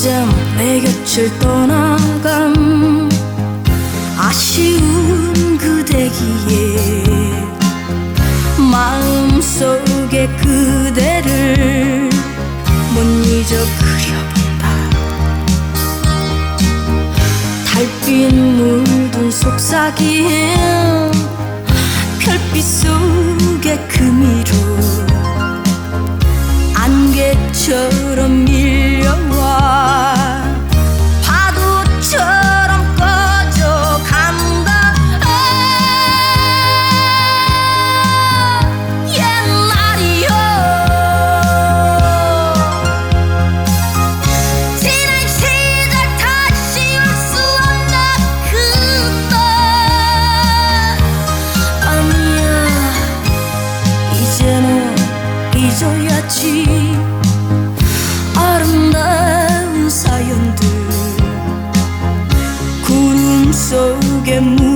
이젠 내 곁을 떠나간 아쉬운 그대기에 마음속에 그대를 못 잊어 그려본다. 달빛 물든 속삭임 별 잊어야지 아름다운 사연들 구름 속의 무